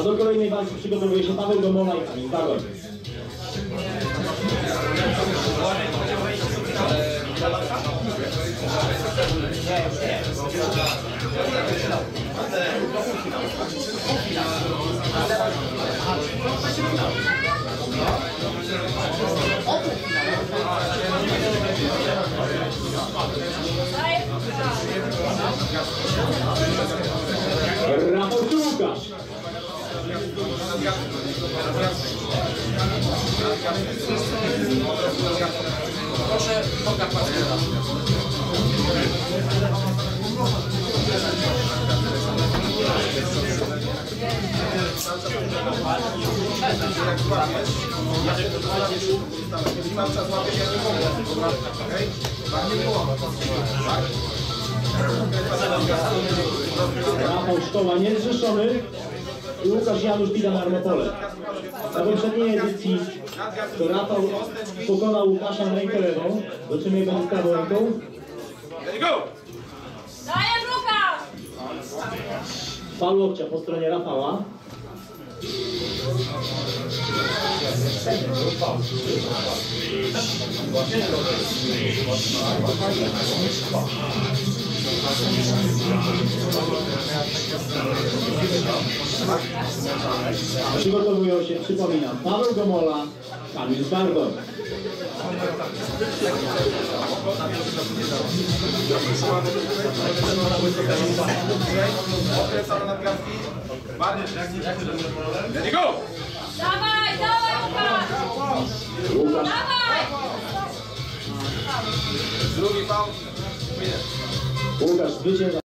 A do kolejnej walki przygotowuje się Paweł Gomola i Kamil Bagoń. Rafał Proszę pokaż partnera. Rafał Szkoła niezrzeszony i Łukasz Janusz Pida Marnopole. Na poprzedniej edycji to Rafał pokonał Łukasza na rękę lewą, do czym będzie z prawą ręką. Dajesz Lukasz! Fal łokcia po stronie Rafała. Przygotowują się, przypominam, Paweł Gomola, Kamil nadgarstki. Ready go! Dawaj, dawaj Lukasz! Łukasz Dawaj! Drugi faul. Łukasz zwycięża.